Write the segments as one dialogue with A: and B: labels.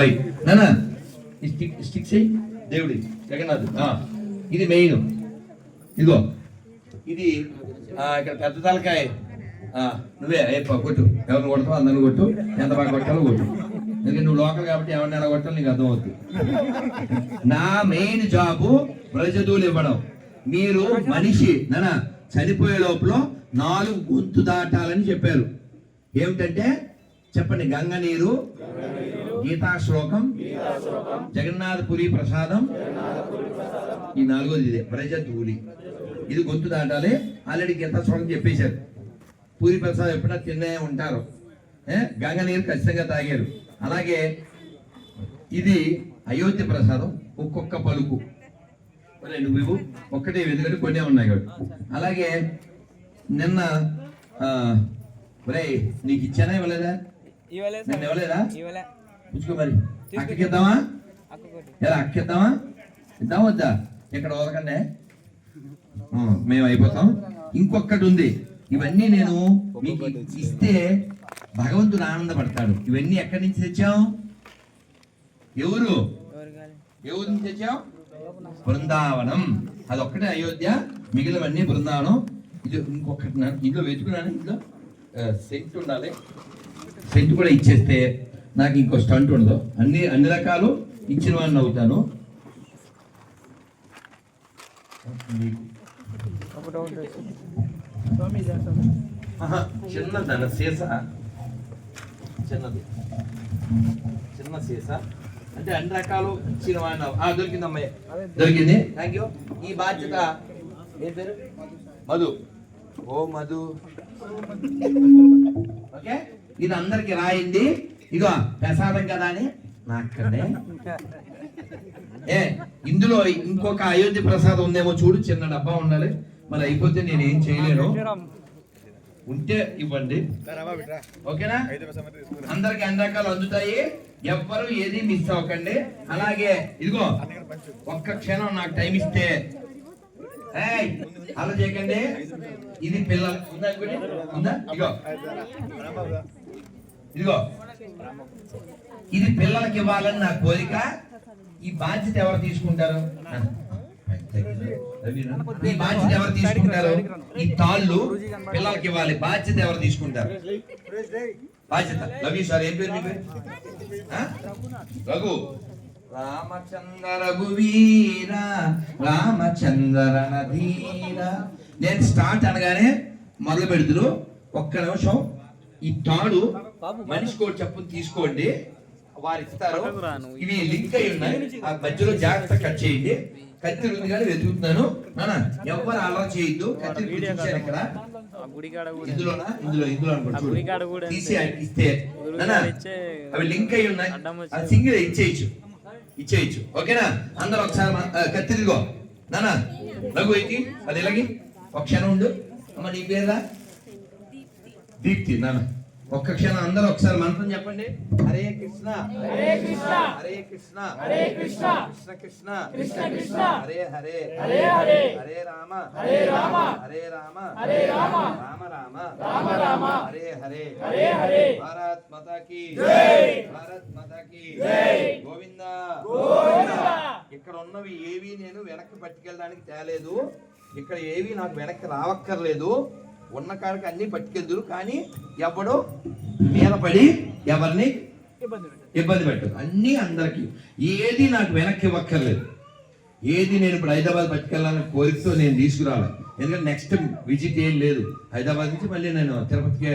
A: Right నానా ఈ stick sticks దేవుడి జగన్నాథ్ ఇది మెయిన్. ఇదిగో. ఇది ఇక్కడ పెద్ద తలకాయ. నువ్వే అయ్యప్ప కొట్టు. ఎవరిని కొడతావు అందరిని కొట్టు. ఎంత బాగా కొట్టాలో కొట్టు. ఎందుకంటే నువ్వు లోకల్ కాబట్టి ఎవరిని ఎలా కొట్టాలో నీకు అర్థమవుతుంది నా మెయిన్ జాబు ప్రజదులు ఇవ్వడం. మీరు మనిషి నానా చనిపోయే లోపల నాలుగు గొంతు దాటాలని చెప్పారు. ఏమిటంటే చెప్పండి గంగ నీరు గీతా శ్లోకం జగన్నాథపురి ప్రసాదం ఈ నాలుగోది ఇదే ప్రజధూలి ఇది గొంతు దాటాలి. ఆల్రెడీ గీతా శ్లోకం చెప్పేశారు. పూరి ప్రసాదం ఎప్పుడైనా తినే ఉంటారు. ఏ? గంగ నీరు ఖచ్చితంగా తాగారు. అలాగే ఇది అయోధ్య ప్రసాదం ఒక్కొక్క పలుకు. నువ్వు. ఒక్కటే ఎందుకంటే కొన్నే ఉన్నాయి కాబట్టి. అలాగే నిన్న నీకు ఇచ్చానా ఇవ్వలేదా? ఇవ్వలేదా ఉంచుకో మరి. అక్కకి ఇద్దామా ఎలా అక్క ఇద్దామా ఇద్దాం వద్దా ఇక్కడ వదకండి మేము అయిపోతాం. ఇంకొకటి ఉంది. ఇవన్నీ నేను మీకు ఇస్తే భగవంతుడు ఆనందపడతాడు. ఇవన్నీ ఎక్కడి నుంచి తెచ్చాం ఎవరు?
B: ఎవరు
A: ఎవరి నుంచి తెచ్చాం బృందావనం. అది ఒక్కటే అయోధ్య. మిగిలినవన్నీ బృందావనం. ఇది ఇంకొకటి ఇందులో వెతుకున్నాను. ఇందులో సెంట్ ఉండాలి. సెంట్ కూడా ఇచ్చేస్తే నాకు ఇంకో స్టంట్ ఉండదు. అన్ని అన్ని రకాలు ఇచ్చిన వాడిని అవుతాను చిన్నదన్న సీస? చిన్నది. చిన్న సీస? అంటే అన్ని రకాలు ఇచ్చిన వాడిని దొరికింది అమ్మాయి. దొరికింది? థ్యాంక్ యూ ఈ బాధ్యత ఏ పేరు? మధు. ఓ మధు. ఓకే? ఇది అందరికి రాయింది ఇగో ప్రసాదం కదా అని? నాకండి. ఏ ఇందులో ఇంకొక అయోధ్య ప్రసాదం ఉందేమో చూడు చిన్న డబ్బా ఉండాలి. మరి అయిపోతే నేను ఏం చేయలేను. ఉంటే ఇవ్వండి. ఓకేనా? అందరికి అన్ని రకాలు అందుతాయి. ఎవ్వరు ఏది మిస్ అవ్వకండి. అలాగే ఇదిగో ఒక్క క్షణం నాకు టైం ఇస్తే. అలా చేయకండి. ఇది పిల్లలు ఉందా ఉందా ఇదిగో. ఇదిగో. ఇది పిల్లలకి ఇవ్వాలని నా కోరిక. ఈ బాధ్యత ఎవరు తీసుకుంటారు? ఈ బాధ్యత ఎవరు తీసుకుంటారు? ఈ తాళ్ళు పిల్లలకి ఇవ్వాలి. బాధ్యత ఎవరు తీసుకుంటారు? బాధ్యత. రవి సార్ ఏం పేరు మీ పేరు? రఘు. రామచంద్ర రఘువీర రామచంద్ర నధీర నేను స్టార్ట్ అనగానే మొదలు పెడుతురు. ఒక్క నిమిషం. ఈ తాడు మనిషి కూడా చెప్పు తీసుకోండి. వారు ఇస్తారు. ఇవి లింక్ అయి ఉన్నాయి. ఆ మధ్యలో జాగ్రత్త కట్ చేయండి. కత్తిరి ఉంది కానీ వెతుకుతున్నాను. నాన్న ఎవరు అలా చేయొద్దు. చూపించాను ఇక్కడ ఇందులోనా? ఇందులో ఇందులో. తీసి ఇస్తే. అవి లింక్ అయి ఉన్నాయి. సింగిల్ ఇచ్చేయచ్చు. ఇచ్చేయచ్చు. ఓకేనా? అందరూ ఒకసారి కత్తిరిగో నాన్న లఘు ఎక్కి. అది ఇలాగి ఒక క్షణం ఉండు. అమ్మ నీ పేరా దీప్తి నాన్న. ఒక్క క్షణం అందరూ ఒకసారి మంత్రం చెప్పండి. హరే కృష్ణ. హరే కృష్ణ. హరే కృష్ణ. హరే కృష్ణ. కృష్ణ కృష్ణ. కృష్ణ కృష్ణ. హరే హరే. హరే హరే. హరే రామ. హరే రామ. హరే రామ. హరే రామ. రామ రామ. రామ రామ. హరే హరే. హరే హరే. భారత్ మాతా కీ జై. భారత్ మాతా కీ జై. గోవిందా. గోవిందా. ఇక్కడ ఉన్నవి ఏవి నేను వెనక్కి పట్టుకెళ్ళడానికి తేలేదు. ఇక్కడ ఏవి నాకు వెనక్కి రావక్కర్లేదు. ఉన్న కాడికి అన్ని పట్టుకెళ్దురు కానీ ఎవడు మీద పడి ఎవరిని ఇబ్బంది పెట్టదు అన్ని అందరికి. ఏది నాకు వెనక్కి ఇవ్వక్కర్లేదు ఏది నేను ఇప్పుడు హైదరాబాద్ పట్టుకెళ్ళాలని కోరికతో నేను తీసుకురావాలి ఎందుకంటే నెక్స్ట్ విజిట్ ఏం లేదు. హైదరాబాద్ నుంచి మళ్ళీ నేను తిరుపతికి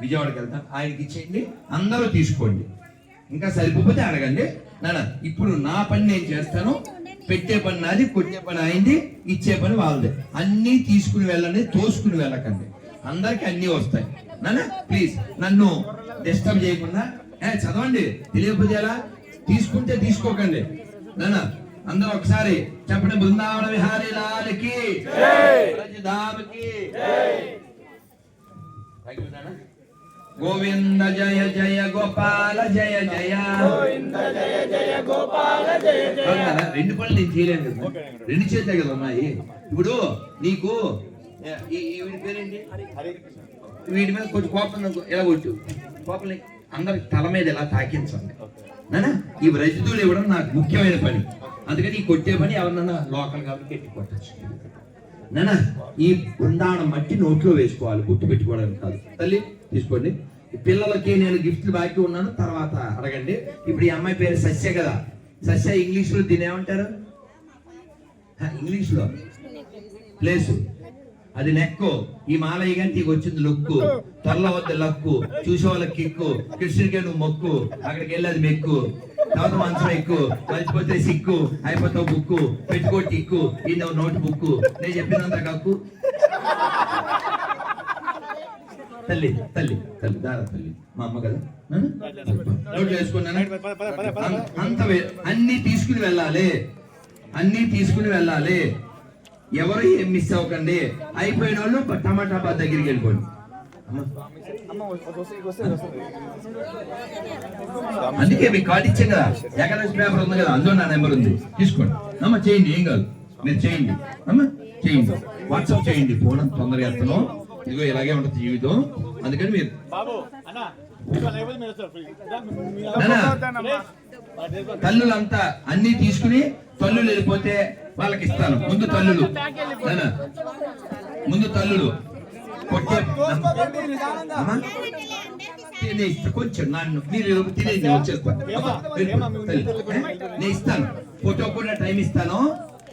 A: విజయవాడకి వెళ్తాను. ఆయనకి ఇచ్చేయండి. అందరూ తీసుకోండి. ఇంకా సరిపోతే అడగండి. నాన్న ఇప్పుడు నా పని నేను చేస్తాను. పెట్టే పని నాది కొట్టే పని అయింది ఇచ్చే పని వాళ్ళది. అన్నీ తీసుకుని వెళ్ళండి తోసుకుని వెళ్ళకండి. అందరికి అన్నీ వస్తాయి. నాన్న ప్లీజ్ నన్ను డిస్టర్బ్ చేయకుండా ఏ చదవండి తెలియకపోతే ఎలా తీసుకుంటే తీసుకోకండి. నాన్న అందరూ ఒకసారి చెప్పండి బృందావన విహారీ లాల్కి. గోవింద జయ జయ గోపాల జయ జయ. గోవింద జయ జయ గోపాల జయ జయ. రెండు పనులు నేను చేయలేను కదా. రెండు చేతే కదా ఉన్నాయి ఇప్పుడు నీకు వీడి పేరేంటి? వీడి మీద కొంచెం కోపం ఇలా కొట్టు కోపం అందరికి తల మీద ఇలా తాకించండి. నానా ఈ రజతులు ఇవ్వడం నాకు ముఖ్యమైన పని. అందుకని ఈ కొట్టే పని ఎవరన్నా లోకల్ కాబట్టి ఎట్టి కొట్టచ్చు. నానా ఈ బృందావనం మట్టి నోట్లో వేసుకోవాలి గుర్తు పెట్టుకోవడానికి కాదు. తల్లి తీసుకోండి. ఈ పిల్లలకి నేను గిఫ్ట్లు బాకీ ఉన్నాను తర్వాత అడగండి. ఇప్పుడు ఈ అమ్మాయి పేరు సస్య కదా. సస్య ఇంగ్లీష్లో దీని ఏమంటారు ఇంగ్లీష్లో? ప్లేసు. అది నెక్కు. ఈ మాలయ్య గంటికి వచ్చింది లుక్కు. త్వరలో వద్ద లక్కు. చూసే వాళ్ళకి కిక్కు కృష్ణుడికే నువ్వు మొక్కు. అక్కడికి వెళ్ళి అది మెక్కు. తర్వాత మంచం ఎక్కు మర్చిపోతే సిక్కు అయిపోతావు బుక్కు పెట్టుకో టిక్కు ఈ నోట్ బుక్కు నేను చెప్పినంత కక్కు తల్లి తల్లి తల్లి దారా తల్లి. మా అమ్మ కదా? నోట్ వేసుకున్నాను అంత అన్ని తీసుకుని వెళ్ళాలి. అన్ని తీసుకుని వెళ్ళాలి. ఎవరు ఏం మిస్ అవ్వకండి. అయిపోయిన వాళ్ళు టమాటా బాత్ దగ్గరికి వెళ్ళిపోండి. అందుకే మీకు కార్డు ఇచ్చాం కదా. ఏకాదశి పేపర్ ఉంది కదా అందులో నా నెంబర్ ఉంది. తీసుకోండి. అమ్మ చేయండి ఏం కాదు. మీరు చేయండి. అమ్మ చేయండి. వాట్సాప్ చేయండి. ఫోన్ అంత తొందరగా ఎత్తను ఇదిగో ఇలాగే ఉంటుంది జీవితం. అందుకని మీరు తల్లులంతా అన్ని తీసుకుని తల్లులు వెళ్ళిపోతే వాళ్ళకి ఇస్తాను. ముందు తల్లులు. ముందు తల్లులు. కొంచెం నన్ను మీరు తినేసి నేను వచ్చేస్తాను నేను ఇస్తాను ఫోటో కూడా టైం ఇస్తాను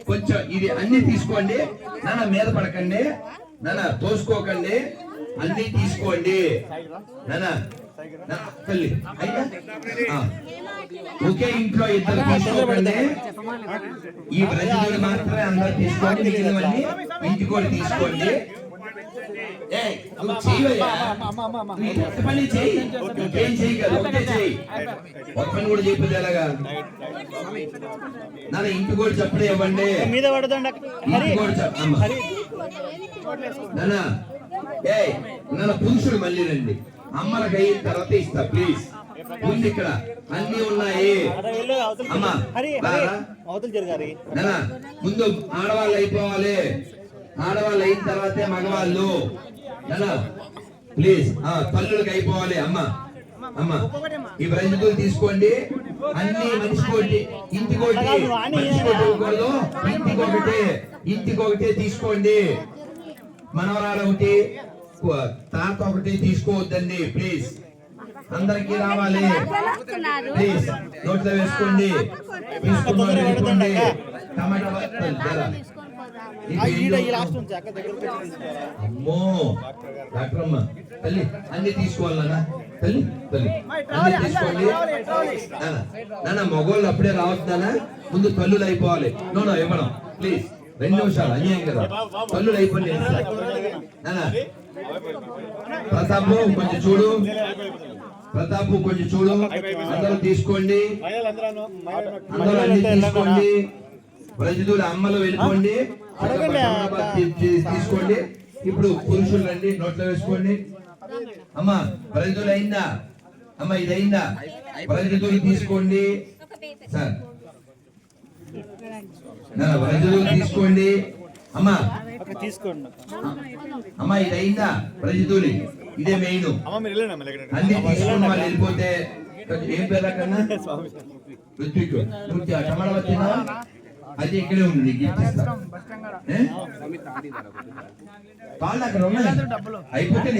A: కొంచెం ఇది అన్ని తీసుకోండి నాన్న మీద పడకండి నాన్న తోసుకోకండి అన్ని తీసుకోండి నాన్న తల్లి ఒకే ఇంట్లో ఇద్దరు తీసుకోకండి ఈ ప్రజలు మాత్రమే అందరూ తీసుకోండి మిగిలినవన్నీ ఇంటి కూడా తీసుకోండి. నువ్వు చెయ్యవయ్యా. నువ్వు ఈ ఒక్క పని చెయ్యి. ఇంకేం చెయ్యి కదా, ఒకటే చెయ్యి. ఒక్క పని కూడా చేయకపోతే ఎలాగా నాన్న ఇంటి కూడా చెప్పడే ఇవ్వండి.
C: మీద పడదండి
A: ఇంటి కూడా చెప్ప అమ్మ. నాన్న ఏయ్ నాన్న పురుషుడు మళ్ళీ రండి. అమ్మలకు అయిన తర్వాత ఇస్తా ప్లీజ్. ముందు ఇక్కడ అన్ని ఉన్నాయి. అమ్మ ముందు ఆడవాళ్ళు అయిపోవాలి. ఆడవాళ్ళు అయిన తర్వాతే మగవాళ్ళు. ప్లీజ్ ఆ తల్లులకు అయిపోవాలి అమ్మ అమ్మ. ఈ బ్రజులు తీసుకోండి. అన్ని మనిషికోటి ఇంటికోటి మనిషికోటి ఇవ్వకూడదు. ఇంటికొకటి ఇంటికొకటి తీసుకోండి. మనవరాలు ఒకటి తాత ఒకటి తీసుకోవద్దండి ప్లీజ్ అందరికి రావాలి. ప్లీజ్ నోట్లో వేసుకోండి. వెళ్ళిపోండి టమాటా తల్లి అన్ని తీసుకోవాలన్నా తల్లి తల్లి అన్ని తీసుకోండి నాన్న, మగోళ్ళు అప్పుడే రావద్దానా ముందు తల్లులు అయిపోవాలి. నో నో ఇవ్వడం ప్లీజ్ రెండు నిమిషాలు అన్యాయం కదా. తల్లులు అయిపోయింది నాన్న ప్రతాప్ కొంచెం చూడు. ప్రతాప్ కొంచెం చూడు. అందరూ తీసుకోండి. అందరూ అన్ని తీసుకోండి. ప్రజలు అమ్మలు వెళ్ళిపోండి. తీసుకోండి. ఇప్పుడు పురుషులు రండి నోట్లో వేసుకోండి. అమ్మ ప్రజలు అయిందా? అమ్మ ఇది అయిందా? ప్రజలు తీసుకోండి. సార్. ప్రజలు తీసుకోండి. అమ్మ.
C: తీసుకోండి
A: అమ్మ ఇది అయిందా? ప్రజలు ఇదే మెయిన్. అన్ని తీసుకుని వాళ్ళు వెళ్ళిపోతే ఏం పేరు కన్నా? టమాటా అది ఇక్కడే ఉంది నీకు అక్కడ ఉన్నాయి. అయిపోతే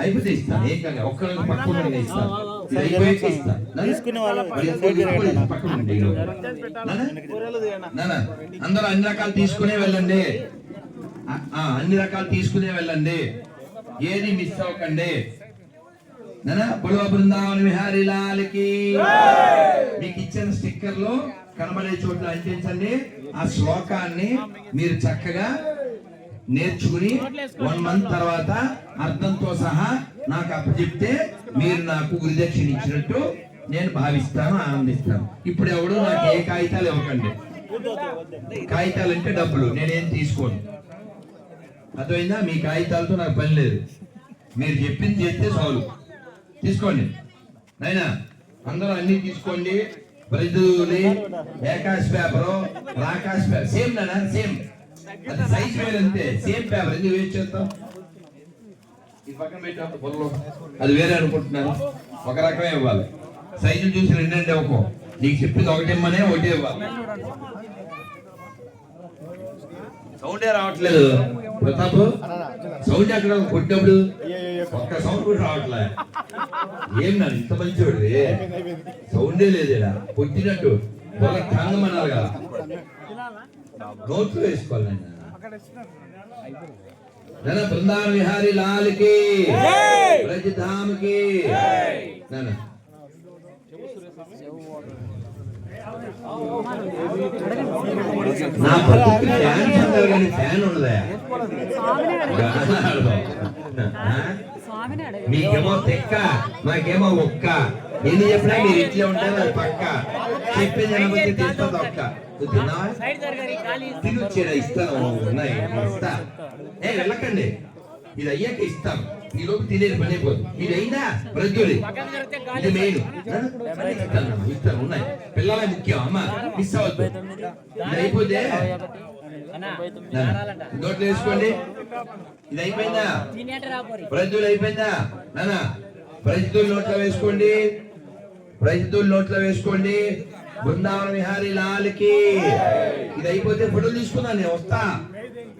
A: అయిపోతే ఇస్తా. ఏం కాదు. ఒక్కరికి పక్కన ఉండి ఇస్తా. ఇది అయిపోయాక ఇస్తా. నాన్న?
C: తీసుకునే వాళ్ళు
A: మరి ఇంకోటి ఇంకోటి పక్కన ఉండి ఈరోజు. నాన్న? నాన్న, అందరూ అన్ని రకాలు తీసుకునే వెళ్ళండి. అన్ని రకాలు తీసుకునే వెళ్ళండి. ఏది మిస్ అవ్వకండి. నాన్న పొడవ బృందావన విహారీ లాల్కి. మీకు ఇచ్చిన స్టిక్కర్లో కనబడే చోట్ల అంటించండి. ఆ శ్లోకాన్ని మీరు చక్కగా నేర్చుకుని వన్ మంత్ తర్వాత అర్థంతో సహా నాకు అప్పచెప్తే మీరు నాకు గురుదక్షిణ ఇచ్చినట్టు నేను భావిస్తాను ఆనందిస్తాను. ఇప్పుడు ఎవడు నాకు ఏ కాగితాలు ఇవ్వకండి. కాగితాలు అంటే డబ్బులు నేనేం తీసుకోను. అర్థమైందా? మీ కాగితాలతో నాకు పని లేదు. మీరు చెప్పింది చేస్తే చాలు. తీసుకోండి. నైనా అందరూ అన్ని తీసుకోండి. ప్రజలు ఏకాశ్ పేపరు రాకాశ్ పేపర్ సేమ్ నానా సేమ్. అది సైజ్ వేరు అంతే సేమ్ పేపర్. ఎందుకు వేస్ట్ చేస్తాం? ఈ పక్కన పెట్టినప్పుడు పొలలో. అది వేరే అనుకుంటున్నాను. ఒక రకమే ఇవ్వాలి. సైజులు చూసి రెండంటే ఒక నీకు చెప్పింది ఒకటి ఇమ్మనే ఒకటి ఇవ్వాలి. సౌండే రావట్లేదు. ప్రతాప్? సౌండ్ అక్కడ కొట్టినప్పుడు? ఒక్క సౌండ్ కూడా రావట్లే. ఏం ఇంత మంచివాడు సౌండే లేదు ఈడ. కొట్టినట్టు. ఒక ఠంగం అన్నారు కదా. నోట్లు వేసుకోవాలి. నాన్న. బృందావన విహారీ లాల్కి బ్రజధామ్కి నాన్న. నా బతుకు ఫ్యాన్ అంటారు కానీ ఫ్యాన్ ఉండదా మీకేమో తెక్క మాకేమో ఒక్క. ఎన్ని చెప్పినా మీరు ఇట్లే ఉంటారు అది పక్క. చెప్పేది తీస్తుంది ఒక్క. నువ్వు తిన్నావా? తినొచ్చేదా ఇస్తాను. ఉన్నాయి. ఇస్తా. ఏ వెళ్ళకండి. ఇది అయ్యాక ఇస్తాం. ఈ లోపు తినేది పని అయిపోతుంది ఇది అయిందా ప్రజ్ఞుడి ఇది మెయిన్. ఇస్తాను ఉన్నాయి. పిల్లలే ముఖ్యం అమ్మ. మిస్ అవ్వద్దు. ఇది అయిపోతే నోట్లు వేసుకోండి ఇది అయిపోయిందా? ప్రజ్ఞులు అయిపోయిందా? నానా ప్రజ్ఞులు నోట్లో వేసుకోండి. ప్రజ్ఞులు నోట్లో వేసుకోండి. బృందావన విహారీ లాల్కి. ఇది అయిపోతే ఫోటోలు తీసుకున్నాను నేను వస్తా.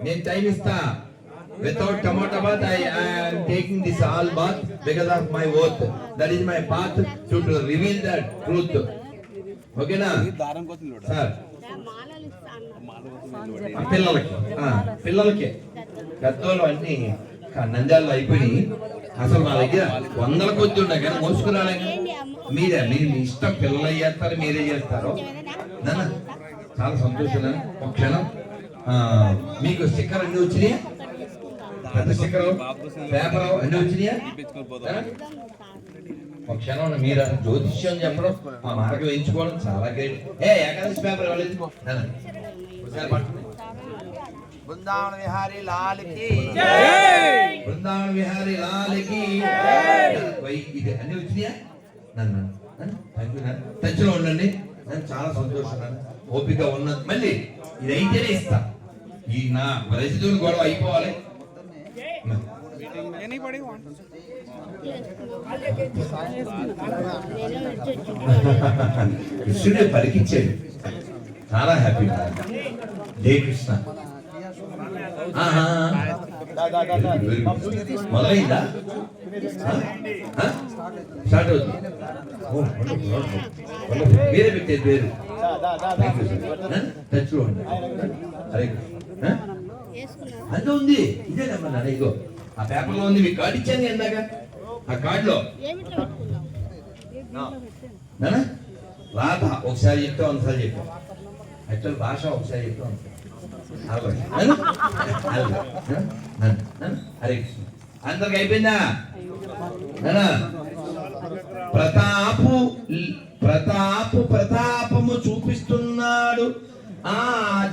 A: నేను టైం ఇస్తా. వితౌట్ టమాటా bath I am taking this all bath because of my oath. That is my path to to reveal the truth. ఓకేనా సార్ పిల్లలకి. ఆ, పిల్లలకి. పెద్దోళ్ళు అన్ని నంజాలు అయిపోయి అసలు మా దగ్గర వందల కొద్ది ఉన్నాయి కానీ మోసుకురాలేగా మీరే మీరు మీ ఇష్టం పిల్లలు చేస్తారు మీరే చేస్తారు? నాన్న చాలా సంతోషం. ఒక క్షణం. ఆ, మీకు స్టిక్కర్ అన్ని వచ్చినాయా పెద్ద స్టిక్కర్ పేపర్ అన్ని వచ్చినాయా ఆ? ఒక క్షణం ఉండు. మీరు జ్యోతిష్యం చెప్పడం ఆ మార్గం ఎంచుకోవడం చాలా గ్రేట్ ఏ ఏకాదశి పేపర్. బృందావన విహారీ లాల్కి బృందావన విహారీ లాల్కి ఇది అన్ని వచ్చినాయా? నన్ను టచ్లో ఉండండి. నేను చాలా సంతోషం. ఓపిక ఉన్నది. మళ్ళీ ఇది అయితేనే ఇస్తా. ఈ నా పరిస్థితులు గొడవ అయిపోవాలి. కృష్ణుడే పలికించాడు చాలా హ్యాపీ జై కృష్ణ. మొదలైందా? స్టార్ట్ అవుతుంది. మీరే పెట్టేది సార్ టచ్. హరే కృష్ణ. అంత ఉంది ఇదే నెంబర్ నాన్న ఇగో. ఆ పేపర్లో ఉంది మీకు కార్డు ఇచ్చాను ఎందాక ఆ కార్డులో రాధ ఒకసారి చెప్తా ఒకసారి చెప్పా. యాక్చువల్ భాష ఒకసారి చెప్తా? హరే కృష్ణ. అందరికి అయిపోయిందా? ప్రతాపు ప్రతాపు ప్రతాపము చూపిస్తున్నాడు. ఆ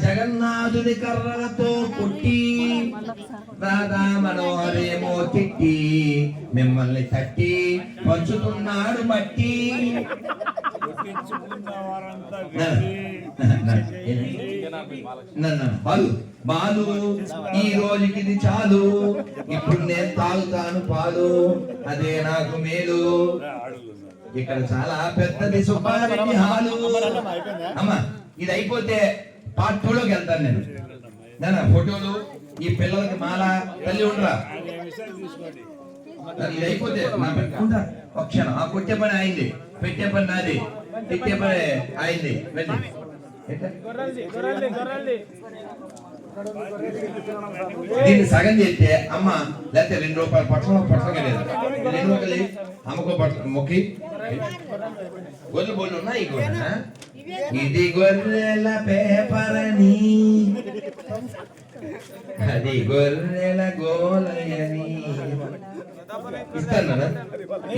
A: జగన్నాథుని కర్రలతో కొట్టి రాధా మనోహరేమో తిట్టి మిమ్మల్ని తట్టి పంచుతున్నాడు మట్టి. బాలు బాలు ఈ రోజుకి ఇది చాలు. ఇప్పుడు నేను తాగుతాను పాలు అదే నాకు మేలు. ఇక్కడ చాలా పెద్దది సుబ్బారెడ్డి హాలు. అమ్మా ఇది అయిపోతే పార్ట్ టూ లోకి వెళ్తాను నేను. నాన్న ఫోటోలు ఈ పిల్లలకి మాల తల్లి ఉండరా? ఇది అయిపోతే నా పెట్టుకుంటా ఒక క్షణం. ఆ కొట్టే పని అయింది పెట్టే పని నాది. తిట్టే పని అయింది దీన్ని సగం చేస్తే అమ్మ లేకపోతే రెండు రూపాయలు పట్టణంలో పట్టణం లేదు రెండు రూపాయలు అమ్మకో పట్టణం మొక్కి. గొల్లు బొల్లు ఉన్నాయి కూడా ఇది గొర్రెల పేపర్ అని. అది గొర్రెల గోలయని. ఇస్తాను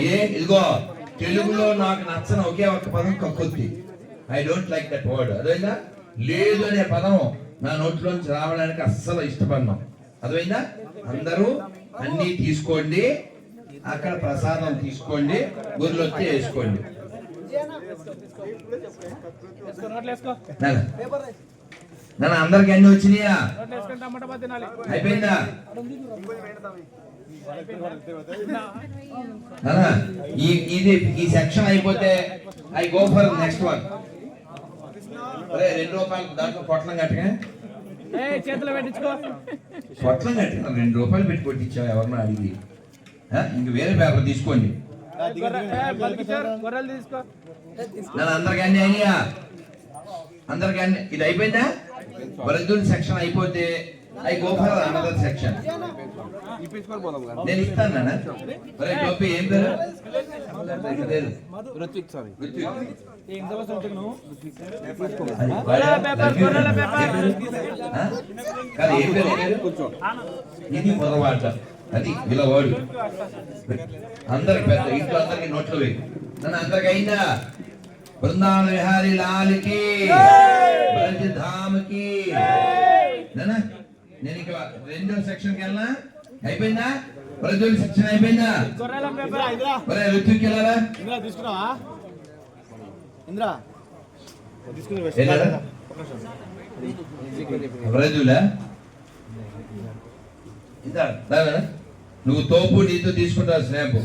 A: ఏ ఇదిగో తెలుగులో నాకు నచ్చని ఒకే ఒక పదం కక్కుద్ది I don't like that word అదైనా లేదు అనే పదం నా నోట్లోంచి రావడానికి అస్సలు ఇష్టపడినాం. అదైనా అందరూ అన్నీ తీసుకోండి అక్కడ ప్రసాదం తీసుకోండి గుర్రెలు వచ్చి వేసుకోండి. నాన్న. అందరికి అన్ని వచ్చినాయా? అయిపోయిందా? ఈ ఇది ఈ సెక్షన్ అయిపోతే I go for next one. అరే రెండు రూపాయలు దాంట్లో పొట్లం కట్టగా.
B: చేతిలో పెట్టించుకో.
A: పొట్లం కట్టిన రెండు రూపాయలు పెట్టి కొట్టించావు ఎవరన్నా అడిగి? ఇంక వేరే పేపర్ తీసుకోండి.
B: తీసుకో.
A: అందరికి అన్ని అయినాయా అందరికి అన్ని ఇది అయిపోయిందా వరదూరి సెక్షన్ అయిపోతే I go for another section నేను ఇస్తాను నాన్న ఒరే టోపీ ఏం పేరు
C: రుత్విక్ సారీ. ఏం?
A: ఇది అది ఇలా వాడు అందరికి పెద్ద ఇంట్లో అందరికి నోట్లు వేయి నన్ను అందరికి అయిందా బృందావన విహారీ లాల్కి బ్రజ్ ధామ్కి. నానా ఇక రెండో సెక్షన్కి వెళ్ళనా? అయిపోయిందా? బ్రజుల సెక్షన్ అయిపోయిందా? ఒరే రుచికి వెళ్ళారా
C: ఇంద్రా తీసుకున్నావా ఇంద్రా
A: దావేనా నువ్వు తోపు నీతో తీసుకుంటావు స్నాప్.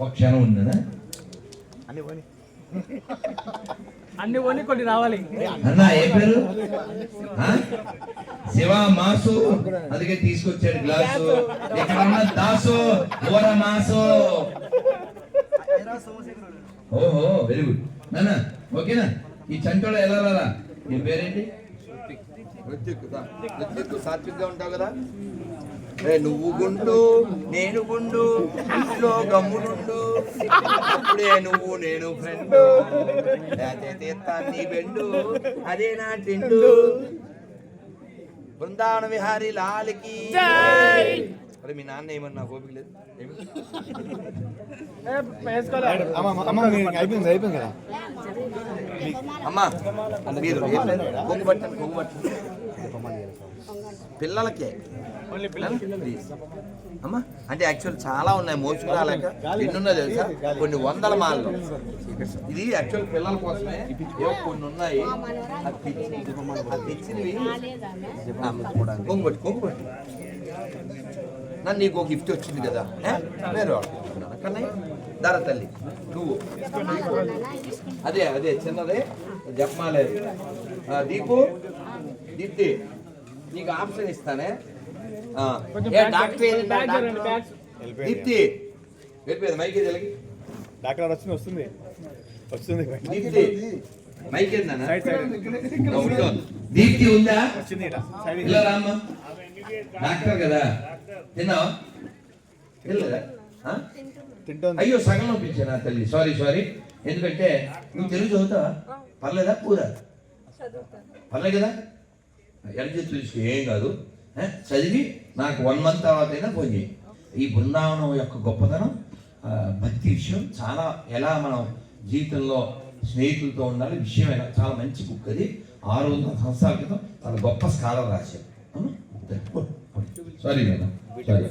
A: ఒక క్షణం ఉందనా
C: అన్ని పోనీ.
B: అన్ని కొని కొన్ని రావాలి.
A: అన్న ఏ పేరు? ఆ? శివ మాసు అందుకే తీసుకొచ్చాడు గ్లాసు. ఎక్కడన్నా దాసు ఓర మాసు? ఓహో వెరీ గుడ్. నాన్న ఓకేనా? ఈ చంటోడు ఎలా రారా? నీ పేరేంటి?
D: ఋత్విక్ దా. ఋత్విక్ సాత్విక్గా ఉంటావు కదా? నువ్వు గుండు నేను గుండు ఇంట్లో గమ్మునుండు అప్పుడే నువ్వు నేను ఫ్రెండ్. నీ బెండు అదే నా టెండు బృందావన విహారీ లాలికి. అరే మీ నాన్న ఏమన్నా ఓపిక లేదు?
C: అమ్మ అమ్మ మీరు అయిపోయింది అయిపోయింది కదా?
D: అమ్మా మీరు కొంగు పట్టండి కొంగు పట్టండి. పిల్లలకే. అమ్మా అంటే యాక్చువల్ చాలా ఉన్నాయి మోసుకు రాలేక ఎన్నున్నా తెలుసా? కొన్ని వందల మాలలు. ఇది యాక్చువల్ పిల్లల కోసమే. కొన్ని ఉన్నాయి. అది తెచ్చినవి. ఆ, కొంగు నన్ను నీకు ఒక గిఫ్ట్ వచ్చింది కదా వేరే. కన్నయ్య దార తల్లి నువ్వు. అదే అదే చిన్నదే. జపమాలే దీపు దీప్తి నీకు ఆప్షన్ ఇస్తానే. ఆ, ఏ డాక్టర్ దీప్తి వెళ్ళిపోయింది మైక్ ఏది
C: డాక్టర్ వచ్చింది వస్తుంది వస్తుంది.
D: దీప్తి మైక్ ఏది నాన్న?
C: Side side.
A: నా ఒంట్లో. దీప్తి ఉందా?
C: వచ్చింది
A: ఇలా రామ్మా. డాక్టర్ కదా? తిన్నావా? తినలేదా? అయ్యో సగం పంపించాను నా తల్లి? సారీ సారీ ఎందుకంటే నువ్వు తెలుగు చదువుతావా? పర్లేదా? పూరా పర్లే కదా? ఎడ చేతులు ఏం కాదు? చదివి నాకు వన్ మంత్ తర్వాత అయినా ఫోన్ చేయి. ఈ బృందావనం యొక్క గొప్పతనం భక్తి విషయం చాలా ఎలా మనం జీవితంలో స్నేహితులతో ఉండాలి విషయం ఎలా చాలా మంచి బుక్ అది. ఆరు వందల సంవత్సరాల క్రితం చాలా గొప్ప స్కాలర్ రాశారు సారీ మేడం సారీ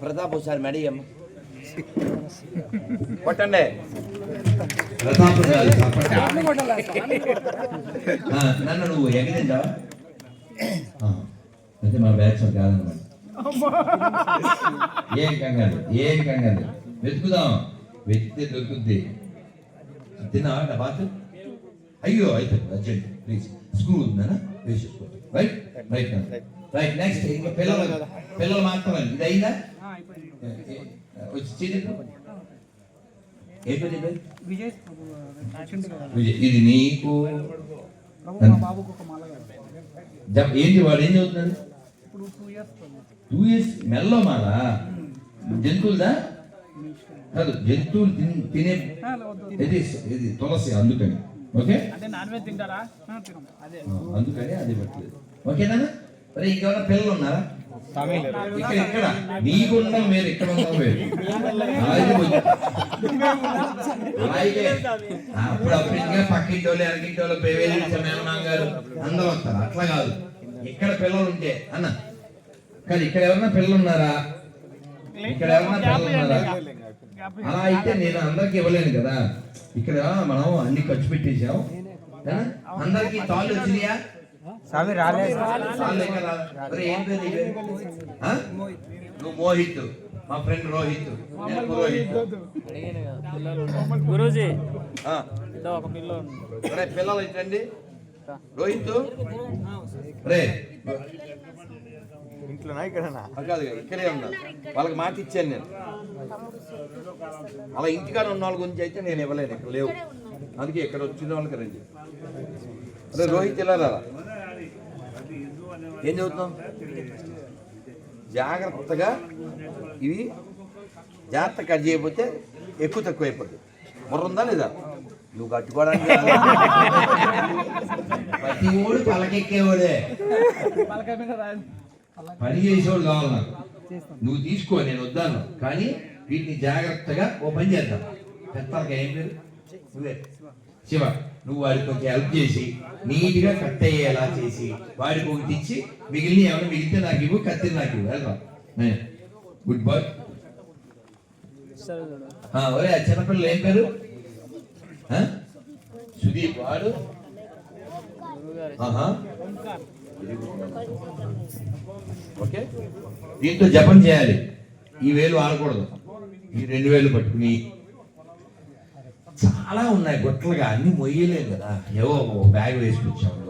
D: ప్రతాప్ ఒకసారి మేడం కొట్టండి.
A: నన్ను నువ్వు అయితే మా బ్యాచ్ కాదనమాట. ఏం కంగారు ఏం కంగారు. వెతుకుదాం. వెతికితే దొరుకుద్ది. తిన్నావా డబాత్ అయ్యో అయితే అర్జెంట్ ప్లీజ్ స్కూల్ ఉందనా వేసేసుకో రైట్ రైట్ రైట్ నెక్స్ట్ ఇంకా పిల్లలు పిల్లలు మాత్రమే ఇది అయిందా ఇది నీకు? ఏంటి వాడు ఏం చదువుతున్నాడు?
B: టూ ఇయర్స్
A: మెల్లో మాల? జంతువులదా? కాదు జంతువులు తిన్- ఇది ఇది తులసి అందుకని. ఓకే? అందుకని అది పెట్టలేదు. ఓకేనా మరి ఇంకెవరైనా పిల్లలు ఉన్నారా? ఇక్కడ ఇక్కడ. నీకు మీరు వేరు ఇక్కడ ఉండడం వేరు. అలాగే అప్పుడు అప్పుడు ఇంకా పక్కింటి వాళ్ళు ఎనకింటి వాళ్ళు పేవేలి మేమనాం గారు. అందరూ వస్తారు. అట్లా కాదు. ఇక్కడ పిల్లలు ఉంటే అన్న. కానీ ఇక్కడ ఎవరైనా పిల్లలు ఉన్నారా? ఇక్కడ ఎవరైనా పిల్లలు ఉన్నారా? అలా అయితే నేను అందరికి ఇవ్వలేను కదా. ఇక్కడ మనం అన్ని ఖర్చు పెట్టేశాం. అందరికి తాళ్ళు వచ్చినాయా?
B: స్వామి రాలేదు?
A: నువ్వు మోహిత్ మా ఫ్రెండ్ రోహిత్ నేను పురోహిత్.
B: గురూజీ. ఒక పిల్ల
D: పిల్లలు ఇటండి రోహిత్? రే.
C: ఇంట్లోనా ఇక్కడనా?
D: కాదు ఇక్కడే ఉన్నా. వాళ్ళకి మాట ఇచ్చాను నేను. అలా ఇంటికాడ ఉన్న వాళ్ళ గురించి అయితే నేను ఇవ్వలేను ఇక్కడ లేవు. అందుకే ఇక్కడ వచ్చిన వాళ్ళకి రండి. అరే రోహిత్ ఇలా రా ఏం చదువుతున్నాం జాగ్రత్తగా ఇవి జాగ్రత్త కట్ చేయకపోతే ఎక్కువ తక్కువ అయిపోతుంది బుర్ర ఉందా లేదా? నువ్వు కట్టుకోవడానికి
A: ప్రతి పలకెక్కేవాడే. పని చేసేవాడు కావాలి నాకు. నువ్వు తీసుకో నేను వద్దాను. కానీ వీటిని జాగ్రత్తగా ఓ పని చేద్దాం. పెద్దలకి ఏం పేరు? నువ్వే. శివ. నువ్వు వాడికి కొంచెం హెల్ప్ చేసి నీట్గా కట్ అయ్యేలా చేసి వాడికి ఒకటి ఇచ్చి మిగిలిన ఏమైనా మిగిలితే నాకు ఇవ్వు కత్తి నాకు ఇవ్వు. వెళ్దాం. గుడ్ బాయ్ ఒరే ఆ చిన్నపిల్లలు ఏం పేరు? సుదీప్. వాడు? ఓకే. దీంతో జపం చేయాలి. ఈ వేలు ఆడకూడదు ఈ రెండు వేలు పట్టుకుని చాలా ఉన్నాయి గుట్టలుగా అన్ని మొయ్యలేం కదా. ఏవో బ్యాగ్ వేసుకొచ్చాము?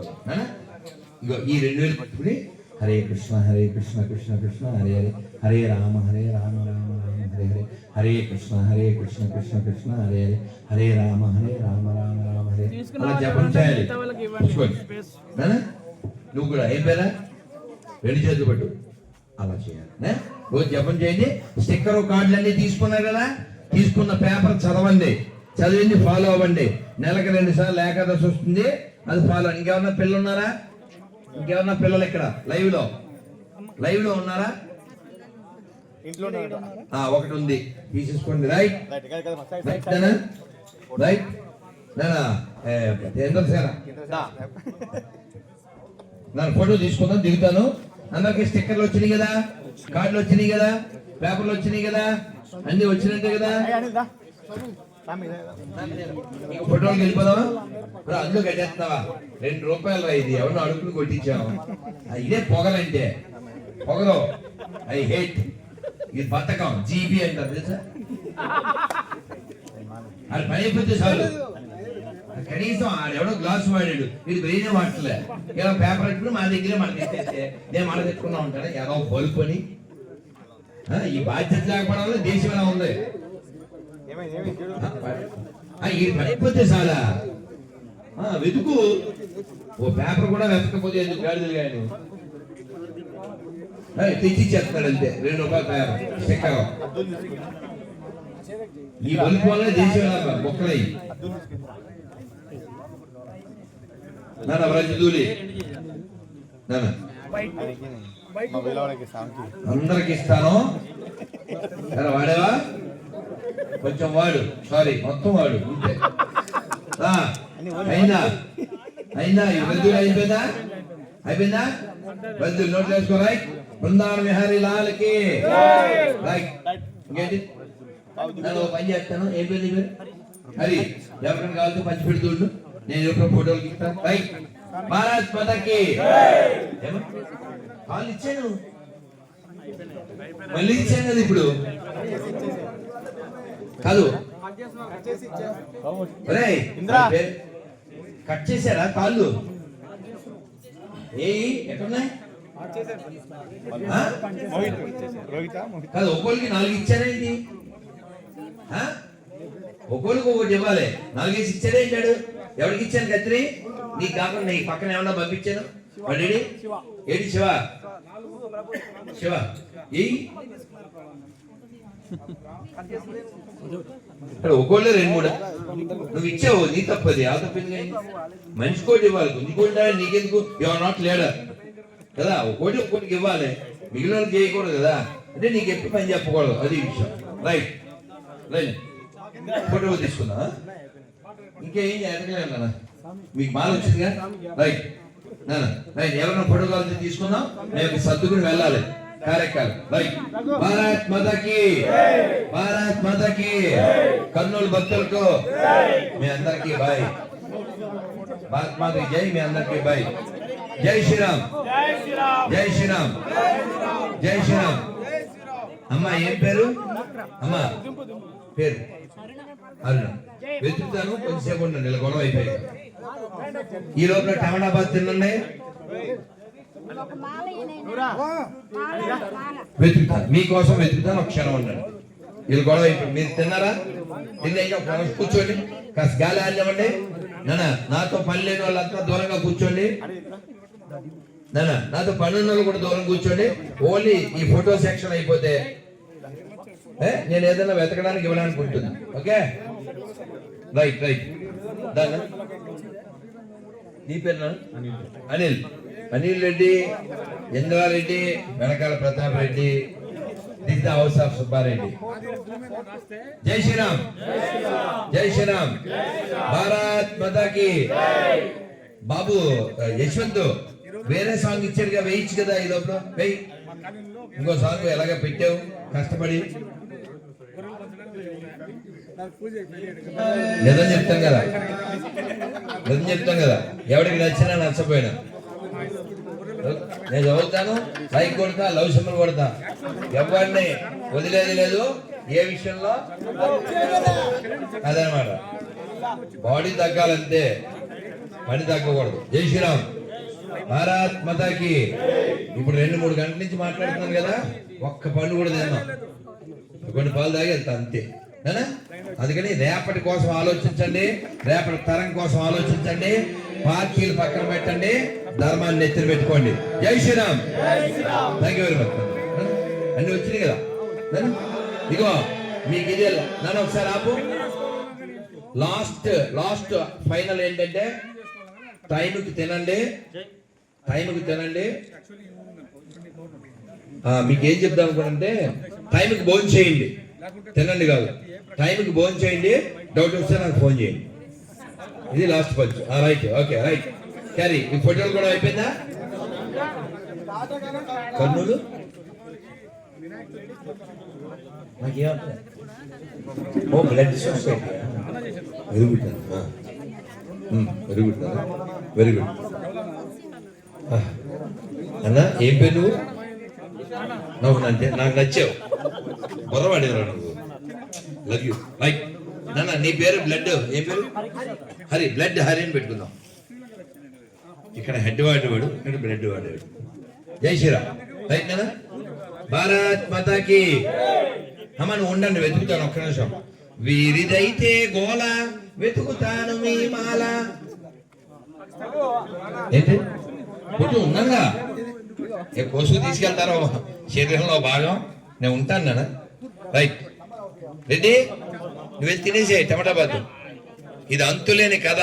A: ఇగో ఈ రెండు వేలు పట్టుకుని హరే కృష్ణ హరే కృష్ణ కృష్ణ కృష్ణ హరే హరే హరే రామ హరే రామ రామ రామ హరే హరే హరే కృష్ణ హరే కృష్ణ కృష్ణ కృష్ణ హరే హరే హరే రామ హరే రామ రామ రామ హరే. అలా జపం చేయాలి? నువ్వు కూడా ఏం పేరా? రెండు చేతులు పట్టు. అలా చేయాలి? రోజు జపం చేయండి. స్టిక్కర్ కార్డులు అన్ని తీసుకున్నారు కదా? తీసుకున్న పేపర్ చదవండి. చదివింది ఫాలో అవ్వండి. నెలకు రెండు సార్లు ఏకాదశి వస్తుంది. అది ఫాలో ఇంకెవరన్నా పిల్లలు ఉన్నారా ఇంకెవరన్నా పిల్లలు ఇక్కడ? లైవ్లో? లైవ్లో ఉన్నారా? ఒకటి ఉంది. తీసేసుకోండి. రైట్
C: రైట్
A: నేను ఫోటో తీసుకుందాం దిగుతాను. అందరికి స్టిక్కర్లు వచ్చినాయి కదా? కార్డులు వచ్చినాయి కదా? పేపర్లు వచ్చినాయి కదా? అన్ని వచ్చినట్టే కదా? ఫోటోలు వెళ్ళిపోదావా ఇప్పుడు అందులో కట్టేస్తావా? రెండు రూపాయలు రా ఇది. ఎవరినో అడుగులు కొట్టించావు. ఇదే పొగలంటే. పొగలు. I hate. ఇది బతకం. జీబీ అంటారు తెలుసా? అది పని అయిపోతే చాలు. కనీసం ఆడెవడో గ్లాస్ వాడాడు. వీడు బ్రెయిన్ వాడలే ఇలా పేపర్ పెట్టుకుని మా దగ్గరే మనకి ఇచ్చేస్తే నేను మన తెచ్చుకున్నా ఉంటాను ఎలా బల్బు అని. ఈ బాధ్యత లేకపోవడం వల్ల దేశం ఎలా ఉంది
C: ఏమైంది ఏమైంది చూడు
A: ఆ, ఈ పని అయిపోతే చాలా. ఆ, వెతుకు. ఓ పేపర్ కూడా వెతకపోతే ఎందుకు గాడిదలు కానీ తెచ్చి అంతే రెండు రూపాయల పేపర్ స్టిక్కర్. ఈ బల్బు వల్ల దేశం ఎలా మొక్కలయ్యి నాన్న. వ్రజదూలి నాన్న అందరికి ఇస్తాను. వాడేవా? కొంచెం వాడు సారీ మొత్తం వాడు. అయిందా అయిందా ఈ వద్దులు అయిపోయిందా? అయిపోయిందా? వద్దులు నోట్లు వేసుకో రైట్. బృందావన విహారీ లాల్కి రైట్. ఇంకేంటి? నేను పని చేస్తాను. ఏం పేరు పేరు? హరి. ఎవరికైనా కావాలంటే పంచి పెడుతుండు నేను ఎప్పుడు ఫోటోలు ఇస్తాను. రైట్. భారత్ మాతకి ఏమో? కాళ్ళు ఇచ్చాను. మళ్ళీ ఇచ్చాను కదా ఇప్పుడు. కాదు. కట్ చేశారా కాళ్ళు? ఏ కాదు ఒక్కోళ్ళకి నాలుగు ఇచ్చారేంటి? ఒక్కోళ్ళకి ఒకటి ఇవ్వాలి. నాలుగేసి ఇచ్చాడే ఇచ్చాడు. ఎవరికి ఇచ్చాను కత్తిరి నీకు కాకుండా నీ పక్కన ఏమన్నా పంపించాను? వాడు ఏడి శివ? శివ. ఏయ్ ఇక్కడ ఒక్కోళ్ళే రెండు మూడు. నువ్వు ఇచ్చావు నీ తప్పది ఆ తప్పింది మనిషి కోటి ఇవ్వాలి గుంజుకుంటా నీకెందుకు? యువర్ నాట్ లీడర్ కదా ఒక్కోటి ఒకటికి ఇవ్వాలి. మిగిలిన వాళ్ళకి చేయకూడదు కదా. అంటే నీకు ఎప్పుడు పని చెప్పకూడదు అది విషయం. రైట్ రైట్ ఫోటో తీసుకున్నా ఇంకేం ఎదగలేదు నాన్న? మీకు మాల వచ్చిందిగా? రైట్ నాన్న రైట్ ఎవరైనా ఫోటో కావాలి తీసుకుందాం. నేను సర్దుకుని వెళ్ళాలి. కార్యక్రమం రైట్ భారత్ మాతకి. భారత్ మాతకి. కర్నూలు భక్తులకు. మీ అందరికీ బాయ్ మహాత్మాకి జై మీ అందరికి బాయ్ జై శ్రీరామ్. జై శ్రీరామ్. జై శ్రీరామ్. అమ్మా ఏం పేరు? అమ్మా పేరు? అరుణ. వెతుకుతాను కొంచెంసేపు ఉండండి ఇలా గొడవ అయిపోయి ఈ లోపల టమాటా బాత్ తిన్నున్నాయి వెతుకుతాను. మీకోసం వెతుకుతాను ఒక క్షణం ఉండండి. వీళ్ళు గొడవ అయిపోయి మీరు తిన్నారా? తిన్నాక కూర్చోండి. కాస్త గాలి ఆడినామండి నానా నాతో పని లేని వాళ్ళంతా దూరంగా కూర్చోండి. నానా నాతో పని ఉన్న కూడా దూరం కూర్చోండి. ఓన్లీ ఈ ఫోటో సెక్షన్ అయిపోతే నేను ఏదైనా వెతకడానికి ఇవ్వడానికి ఉంటుంది. ఓకే? Right right. దాని? నీ పేరు అనిల్. అనిల్ రెడ్డి ఇంద్రారెడ్డి వెనకాల Pratap Reddy this the house of Subbareddy. జై శ్రీరామ్. జై శ్రీరామ్. భారత్ మతాకి. బాబు యశ్వంత్ వేరే సాంగ్ ఇచ్చారుగా వేయించు కదా ఈ లోపల. వేయి. ఇంకో సాంగ్ ఎలాగ పెట్టావు? కష్టపడి. నిజం చెప్తాం కదా. నిజం చెప్తాం కదా. ఎవరికి నచ్చినా నచ్చపోయినా. నేను చదువుతాను లైక్ కొడతా లవ్ సింబల్ కొడతా. ఎవరిని వదిలేది లేదు ఏ విషయంలో? అదనమాట. బాడీ తగ్గాలంతే పని తగ్గకూడదు. జై శ్రీరామ్. భారత్ మతాకి. ఇప్పుడు రెండు మూడు గంటల నుంచి మాట్లాడుతున్నాను కదా ఒక్క పండు కూడా తిన్నాం. కొన్ని పాలు తాగి వెళ్తా అంతే. అందుకని రేపటి కోసం ఆలోచించండి రేపటి తరం కోసం ఆలోచించండి. పార్టీలు పక్కన పెట్టండి ధర్మాన్ని నెత్తిన పెట్టుకోండి. జై Shriram. Thank you very much అన్ని వచ్చినాయి కదా? ఇగో మీకు ఇది నన్ను ఒకసారి ఆపు. లాస్ట్ లాస్ట్ ఫైనల్ ఏంటంటే టైంకి తినండి. టైంకి తినండి. మీకు ఏం చెప్దాం అనుకుంటే టైంకి భోజనం చేయండి. తినండి కాదు. టైంకి భోజనం చేయండి. డౌట్ వస్తే నాకు ఫోన్ చేయండి. ఇది last punch right okay right carry ఈ ఫోటోలు కూడా అయిపోయిందా? కర్నూలు? ఓ blood society very good very good very good అన్న ఏం పేరు నువ్వు? నువ్వు అంటే నాకు నచ్చావు. బొరవాడిరా నువ్వు. లవ్ యూ లైక్ నాన్న నీ పేరు బ్లడ్ ఏం పేరు? హరి బ్లడ్ హరి అని పెట్టుకుందాం. ఇక్కడ హెడ్ వాడేవాడు ఇక్కడ బ్లడ్ వాడేవాడు. జై శ్రీరామ్. రైట్ కదా? భారత్ మాతాకి. అమ్మ నువ్వు ఉండండి వెతుకుతాను ఒక్క నిమిషం. వీరిదైతే గోల వెతుకుతాను మీ మాల. ఏంటి? కొంచెం ఉన్నాగా ఏ కోసుకు తీసుకెళ్తారో? శరీరంలో భాగం. నేను ఉంటాను నాన్న. రైట్ రెడ్డి నువ్వు వెళ్ళి తినేసే టమాటా బాతు. ఇది అంతులేని కథ.